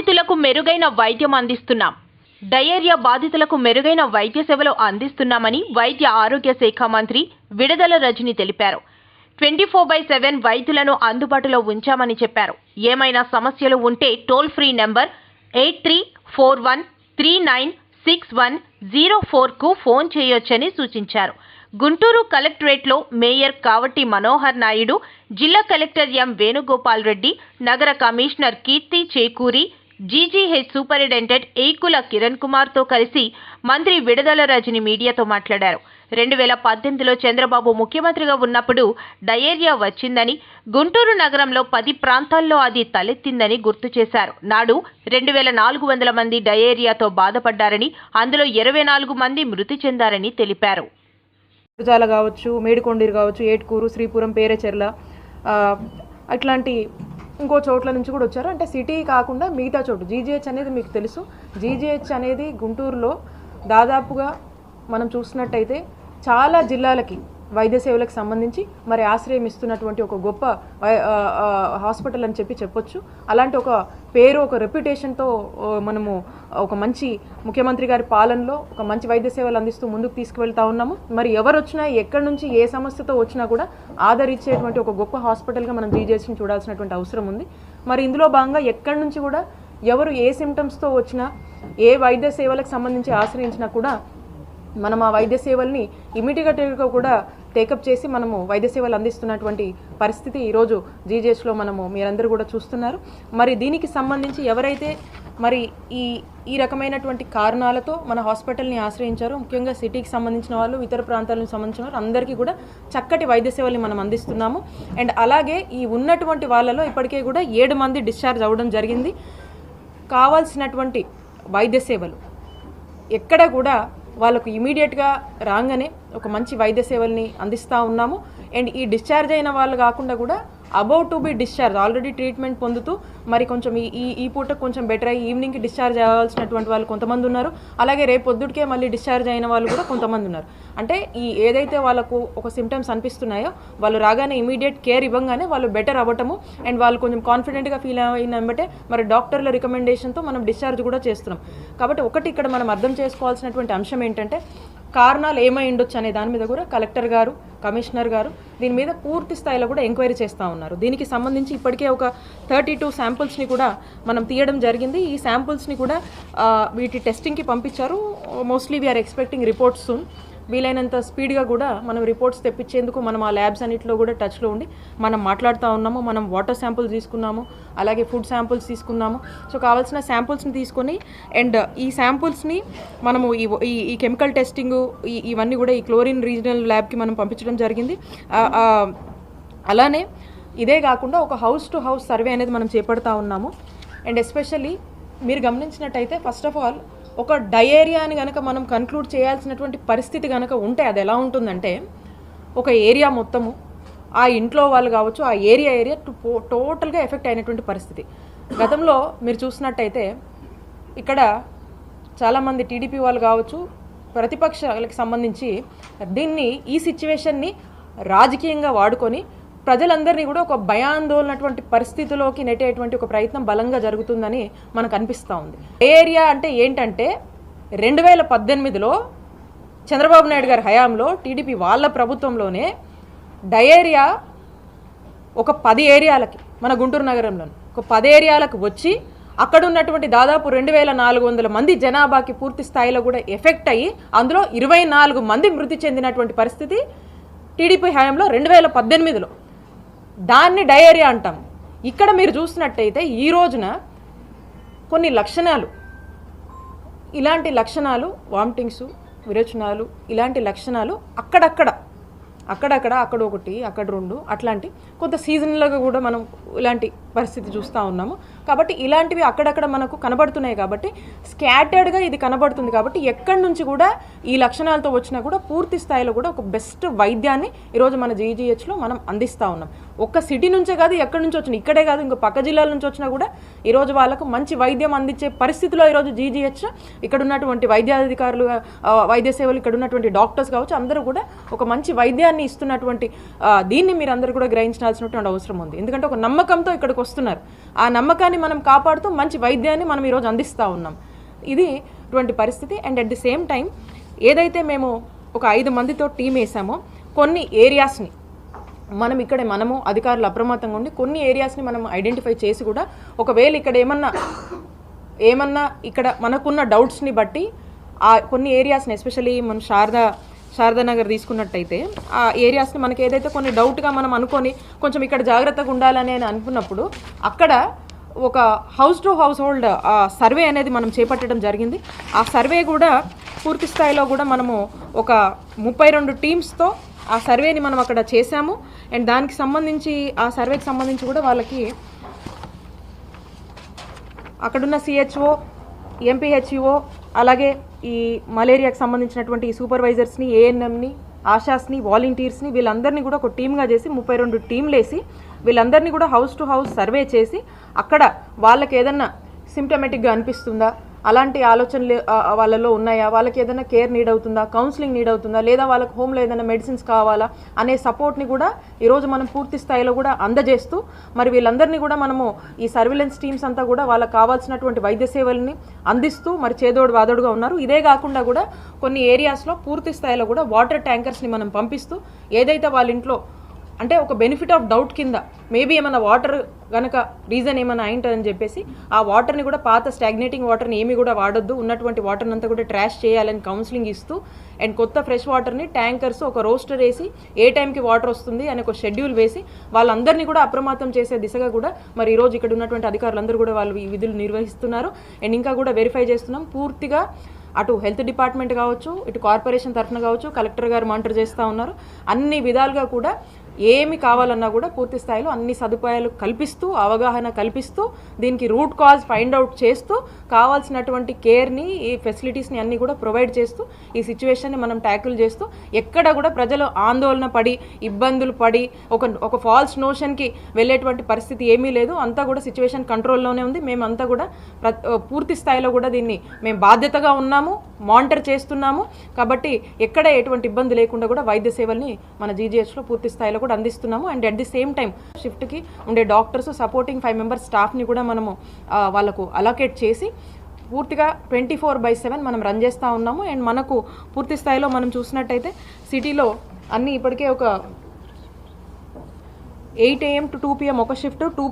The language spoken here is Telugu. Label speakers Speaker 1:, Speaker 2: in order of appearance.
Speaker 1: బాధితులకు మెరుగైన వైద్యం అందిస్తున్నాం. డయేరియా బాధితులకు మెరుగైన వైద్య సేవలు అందిస్తున్నామని వైద్య ఆరోగ్య శాఖ మంత్రి విడదల రజని తెలిపారు. ట్వంటీ ఫోర్ బై సెవెన్ వైద్యులను అందుబాటులో ఉంచామని చెప్పారు. ఏమైనా సమస్యలు ఉంటే toll free number eight three four one three nine six one zero ఫోర్కు ఫోన్ చేయొచ్చని సూచించారు. గుంటూరు కలెక్టరేట్లో మేయర్ కావటి మనోహర్ నాయుడు జిల్లా కలెక్టర్ ఎం వేణుగోపాల్ రెడ్డి నగర commissioner Keerthi Chekuri GGH superintendent Ekula Kiran కుమార్తో కలిసి మంత్రి విడదల రజని మీడియాతో మాట్లాడారు. రెండు వేల పద్దెనిమిదిలో చంద్రబాబు ముఖ్యమంత్రిగా ఉన్నప్పుడు డయేరియా వచ్చిందని గుంటూరు నగరంలో పది ప్రాంతాల్లో అది తలెత్తిందని గుర్తు చేశారు. నాడు రెండు వేల నాలుగు వందల మంది డయేరియాతో బాధపడ్డారని అందులో ఇరవై నాలుగు మంది మృతి చెందారని తెలిపారు.
Speaker 2: కావచ్చు మేడికొండీరు కావచ్చు ఏట్కూరు శ్రీపురం పేరేచెర్ల అట్లాంటి ఇంకో చోట్ల నుంచి కూడా వచ్చారు. అంటే సిటీ కాకుండా మిగతా చోటు. జీజీహెచ్ అనేది మీకు తెలుసు. జీజీహెచ్ అనేది గుంటూరులో దాదాపుగా మనం చూసినట్టయితే చాలా జిల్లాలకి వైద్య సేవలకు సంబంధించి మరి ఆశ్రయం ఇస్తున్నటువంటి ఒక గొప్ప వై- హాస్పిటల్ అని చెప్పి చెప్పొచ్చు. అలాంటి ఒక పేరు ఒక రెప్యుటేషన్తో మనము ఒక మంచి ముఖ్యమంత్రి గారి పాలనలో ఒక మంచి వైద్య సేవలు అందిస్తూ ముందుకు తీసుకువెళ్తా ఉన్నాము. మరి ఎవరు వచ్చినా ఎక్కడి నుంచి ఏ సమస్యతో వచ్చినా కూడా ఆదరించేటువంటి ఒక గొప్ప హాస్పిటల్గా మనం జీజేసీని చూడాల్సినటువంటి అవసరం ఉంది. మరి ఇందులో భాగంగా ఎక్కడి నుంచి కూడా ఎవరు ఏ సిమ్టమ్స్తో వచ్చినా ఏ వైద్య సేవలకు సంబంధించి ఆశ్రయించినా కూడా మనం ఆ వైద్య సేవల్ని ఇమీడియట్గా కూడా టేకప్ చేసి మనము వైద్య సేవలు అందిస్తున్నటువంటి పరిస్థితి ఈరోజు జీజేఎస్లో మనము మీరందరూ కూడా చూస్తున్నారు. మరి దీనికి సంబంధించి ఎవరైతే మరి ఈ ఈ రకమైనటువంటి కారణాలతో మన హాస్పిటల్ని ఆశ్రయించారు ముఖ్యంగా సిటీకి సంబంధించిన వాళ్ళు ఇతర ప్రాంతాలకు సంబంధించిన వారు అందరికీ కూడా చక్కటి వైద్య సేవల్ని మనం అందిస్తున్నాము. అండ్ అలాగే ఈ ఉన్నటువంటి వాళ్ళలో ఇప్పటికే కూడా ఏడు మంది డిశ్చార్జ్ అవ్వడం జరిగింది. కావాల్సినటువంటి వైద్య సేవలు ఎక్కడ కూడా వాళ్ళకు ఇమీడియట్గా రాగానే ఒక మంచి వైద్య సేవల్ని అందిస్తూ ఉన్నాము. అండ్ ఈ డిశ్చార్జ్ అయిన వాళ్ళు కాకుండా కూడా about to be discharge already treatment పొందుతూ మరి కొంచెం ఈ ఈ పూట కొంచెం బెటర్ అయ్యి ఈవినింగ్కి డిశ్చార్జ్ అవ్వాల్సినటువంటి వాళ్ళు కొంతమంది ఉన్నారు. అలాగే రేపు పొద్దుటికే మళ్ళీ డిశ్చార్జ్ అయిన వాళ్ళు కూడా కొంతమంది ఉన్నారు. అంటే ఈ ఏదైతే వాళ్ళకు ఒక సిమ్టమ్స్ అనిపిస్తున్నాయో వాళ్ళు రాగానే ఇమీడియట్ కేర్ ఇవ్వగానే వాళ్ళు బెటర్ అవ్వటము. అండ్ వాళ్ళు కొంచెం కాన్ఫిడెంట్గా ఫీల్ అయినంబట్టే మరి డాక్టర్ల రికమెండేషన్తో మనం డిశ్చార్జ్ కూడా చేస్తున్నాం. కాబట్టి ఒకటి ఇక్కడ మనం అర్థం చేసుకోవాల్సినటువంటి అంశం ఏంటంటే కారణాలు ఏమై ఉండొచ్చు అనే దాని మీద కూడా కలెక్టర్ గారు కమిషనర్ గారు దీని మీద పూర్తి స్థాయిలో కూడా ఎంక్వైరీ చేస్తూ ఉన్నారు. దీనికి సంబంధించి ఇప్పటికే ఒక థర్టీ టూ శాంపుల్స్ని కూడా మనం తీయడం జరిగింది. ఈ శాంపుల్స్ని కూడా వీటి టెస్టింగ్కి పంపించారు. Mostly we're expecting reports soon. వీలైనంత స్పీడ్గా కూడా మనం రిపోర్ట్స్ తెప్పించేందుకు మనం ఆ ల్యాబ్స్ అన్నింటిలో కూడా టచ్లో ఉండి మనం మాట్లాడుతూ ఉన్నాము మనం వాటర్ శాంపుల్స్ తీసుకున్నాము అలాగే ఫుడ్ శాంపుల్స్ తీసుకున్నాము. సో కావాల్సిన శాంపుల్స్ని తీసుకొని అండ్ ఈ శాంపుల్స్ని మనము ఈ ఈ కెమికల్ టెస్టింగ్ ఇవన్నీ కూడా ఈ క్లోరిన్ రీజనల్ ల్యాబ్కి మనం పంపించడం జరిగింది. అలానే ఇదే కాకుండా ఒక హౌస్ టు హౌస్ సర్వే అనేది మనం చేపడతా ఉన్నాము. అండ్ ఎస్పెషల్లీ మీరు గమనించినట్టయితే ఫస్ట్ ఆఫ్ ఆల్ ఒక డయేరియాని కనుక మనం కన్క్లూడ్ చేయాల్సినటువంటి పరిస్థితి కనుక ఉంటే అది ఎలా ఉంటుందంటే ఒక ఏరియా మొత్తము ఆ ఇంట్లో వాళ్ళు కావచ్చు ఆ ఏరియా ఏరియా టోటల్గా ఎఫెక్ట్ అయినటువంటి పరిస్థితి. గతంలో మీరు చూసినట్టయితే ఇక్కడ చాలామంది టీడీపీ వాళ్ళు కావచ్చు ప్రతిపక్షాలకు సంబంధించి దీన్ని ఈ సిచ్యువేషన్ని రాజకీయంగా వాడుకొని ప్రజలందరినీ కూడా ఒక భయాందోళనటువంటి పరిస్థితిలోకి నెట్టేటువంటి ఒక ప్రయత్నం బలంగా జరుగుతుందని మనకు అనిపిస్తూ ఉంది. ఏరియా అంటే ఏంటంటే రెండు వేల పద్దెనిమిదిలో చంద్రబాబు నాయుడు గారి హయాంలో టీడీపీ వాళ్ళ ప్రభుత్వంలోనే డయేరియా ఒక పది ఏరియాలకి మన గుంటూరు నగరంలో ఒక పది ఏరియాలకు వచ్చి అక్కడ ఉన్నటువంటి దాదాపు రెండు వేల నాలుగు వందల మంది జనాభాకి పూర్తి స్థాయిలో కూడా ఎఫెక్ట్ అయ్యి అందులో ఇరవై నాలుగు మంది మృతి చెందినటువంటి పరిస్థితి టీడీపీ హయాంలో రెండు వేల పద్దెనిమిదిలో. దాన్ని డయేరియా అంటాం. ఇక్కడ మీరు చూసినట్టయితే ఈ రోజున కొన్ని లక్షణాలు ఇలాంటి లక్షణాలు వామిటింగ్స్ విరోచనాలు ఇలాంటి లక్షణాలు అక్కడక్కడ అక్కడక్కడ అక్కడ ఒకటి అక్కడ రెండు అట్లాంటి కొంత సీజన్లుగా కూడా మనం ఇలాంటి పరిస్థితి చూస్తూ ఉన్నాము. కాబట్టి ఇలాంటివి అక్కడక్కడ మనకు కనబడుతున్నాయి కాబట్టి స్కాటర్డ్గా ఇది కనబడుతుంది కాబట్టి ఎక్కడి నుంచి కూడా ఈ లక్షణాలతో వచ్చినా కూడా పూర్తి స్థాయిలో కూడా ఒక బెస్ట్ వైద్యాన్ని ఈరోజు మన జీజీహెచ్లో మనం అందిస్తూ ఉన్నాం. ఒక్క సిటీ నుంచే కాదు ఎక్కడి నుంచి వచ్చిన ఇక్కడే కాదు ఇంకో పక్క జిల్లాల నుంచి వచ్చినా కూడా ఈరోజు వాళ్ళకు మంచి వైద్యం అందించే పరిస్థితిలో ఈరోజు జీజీహెచ్ ఇక్కడ ఉన్నటువంటి వైద్యాధికారులు వైద్య సేవలు ఇక్కడ ఉన్నటువంటి డాక్టర్స్ కావచ్చు అందరూ కూడా ఒక మంచి వైద్యాన్ని ఇస్తున్నటువంటి దీన్ని మీరు అందరూ కూడా గ్రహించాల్సినటువంటి అవసరం ఉంది. ఎందుకంటే ఒక నమ్మకంతో ఇక్కడికి వస్తున్నారు. ఆ నమ్మకాన్ని మనం కాపాడుతూ మంచి వైద్యాన్ని మనం ఈరోజు అందిస్తూ ఉన్నాం. ఇది ఇటువంటి పరిస్థితి. And at the same time ఏదైతే మేము ఒక ఐదు మందితో టీం వేసామో కొన్ని ఏరియాస్ని మనం ఇక్కడ మనము అధికారులు అప్రమత్తంగా ఉండి కొన్ని ఏరియాస్ని మనం ఐడెంటిఫై చేసి కూడా ఒకవేళ ఇక్కడ ఏమన్నా ఏమన్నా ఇక్కడ మనకున్న డౌట్స్ని బట్టి ఆ కొన్ని ఏరియాస్ని ఎస్పెషల్లీ మనం శారదా శారదా నగర్ తీసుకున్నట్టయితే ఆ ఏరియాస్ని మనకి ఏదైతే కొన్ని డౌట్గా మనం అనుకొని కొంచెం ఇక్కడ జాగ్రత్తగా ఉండాలని అని అనుకున్నప్పుడు అక్కడ ఒక house to house hold survey అనేది మనం చేపట్టడం జరిగింది. ఆ సర్వే కూడా పూర్తి స్థాయిలో కూడా మనము ఒక ముప్పై రెండు టీమ్స్తో ఆ సర్వేని మనం అక్కడ చేశాము. అండ్ దానికి సంబంధించి ఆ సర్వేకి సంబంధించి కూడా వాళ్ళకి అక్కడున్న సిహెచ్ఓ ఎంపీహెచ్ఓ అలాగే ఈ మలేరియాకి సంబంధించినటువంటి ఈ సూపర్వైజర్స్ని ఏఎన్ఎంని ఆశాస్ని వాలంటీర్స్ని వీళ్ళందరినీ కూడా ఒక టీమ్గా చేసి ముప్పై రెండు టీంలేసి వీళ్ళందరినీ కూడా హౌస్ టు హౌస్ సర్వే చేసి అక్కడ వాళ్ళకి ఏదన్నా సిమ్టమెటిక్గా అనిపిస్తుందా? అలాంటి ఆలోచనలు వాళ్ళలో ఉన్నాయా? వాళ్ళకి ఏదైనా కేర్ నీడ్ అవుతుందా? కౌన్సిలింగ్ నీడ్ అవుతుందా? లేదా వాళ్ళకి హోమ్లో ఏదైనా మెడిసిన్స్ కావాలా? అనే సపోర్ట్ని కూడా ఈరోజు మనం పూర్తి స్థాయిలో కూడా అందజేస్తూ మరి వీళ్ళందరినీ కూడా మనము ఈ సర్విలెన్స్ టీమ్స్ అంతా కూడా వాళ్ళకి కావాల్సినటువంటి వైద్య సేవల్ని అందిస్తూ మరి చేదోడు వాదోడుగా ఉన్నారు. ఇదే కాకుండా కూడా కొన్ని ఏరియాస్లో పూర్తి స్థాయిలో కూడా వాటర్ ట్యాంకర్స్ని మనం పంపిస్తూ ఏదైతే వాళ్ళ ఇంట్లో అంటే ఒక బెనిఫిట్ ఆఫ్ డౌట్ కింద. మేబీ ఏమైనా వాటర్ కనుక రీజన్ ఏమైనా అయింటుందని చెప్పేసి ఆ వాటర్ని కూడా పాత స్టాగ్నేటింగ్ వాటర్ని ఏమి కూడా వాడొద్దు. ఉన్నటువంటి వాటర్ని అంతా కూడా ట్రాష్ చేయాలని కౌన్సిలింగ్ ఇస్తూ అండ్ కొత్త ఫ్రెష్ వాటర్ని ట్యాంకర్స్ ఒక రోస్టర్ వేసి ఏ టైంకి వాటర్ వస్తుంది అని ఒక షెడ్యూల్ వేసి వాళ్ళందరినీ కూడా అప్రమత్తం చేసే దిశగా కూడా మరి ఈరోజు ఇక్కడ ఉన్నటువంటి అధికారులందరూ కూడా వాళ్ళు ఈ విధులు నిర్వహిస్తున్నారు. అండ్ ఇంకా కూడా వెరిఫై చేస్తున్నాం. పూర్తిగా అటు హెల్త్ డిపార్ట్మెంట్ కావచ్చు ఇటు కార్పొరేషన్ తరఫున కావచ్చు కలెక్టర్ గారు మానిటర్ చేస్తూ ఉన్నారు. అన్ని విధాలుగా కూడా ఏమి కావాలన్నా కూడా పూర్తి స్థాయిలో అన్ని సదుపాయాలు కల్పిస్తూ అవగాహన కల్పిస్తూ దీనికి రూట్ కాజ్ ఫైండ్ అవుట్ చేస్తూ కావాల్సినటువంటి కేర్ని ఈ ఫెసిలిటీస్ని అన్నీ కూడా ప్రొవైడ్ చేస్తూ ఈ సిచ్యువేషన్ని మనం ట్యాకిల్ చేస్తూ ఎక్కడ కూడా ప్రజలు ఆందోళన పడి ఇబ్బందులు పడి ఒక ఒక ఫాల్స్ నోషన్కి వెళ్ళేటువంటి పరిస్థితి ఏమీ లేదు. అంతా కూడా సిచ్యువేషన్ కంట్రోల్లోనే ఉంది. మేమంతా కూడా పూర్తి స్థాయిలో కూడా దీన్ని మేము బాధ్యతగా ఉన్నాము మానిటర్ చేస్తున్నాము. కాబట్టి ఎక్కడ ఎటువంటి ఇబ్బంది లేకుండా కూడా వైద్య సేవల్ని మన జీజీహెచ్లో పూర్తి స్థాయిలో కూడా అందిస్తున్నాము. And at the same time షిఫ్ట్కి ఉండే డాక్టర్స్ సపోర్టింగ్ ఫైవ్ మెంబర్స్ స్టాఫ్ని కూడా మనము వాళ్ళకు అలొకేట్ చేసి పూర్తిగా ట్వంటీ ఫోర్ బై సెవెన్ మనం రన్ చేస్తూ ఉన్నాము. అండ్ మనకు పూర్తి స్థాయిలో మనం చూసినట్టయితే సిటీలో అన్నీ ఇప్పటికే ఒక eight AM to two PM ఒక షిఫ్ట్ టూ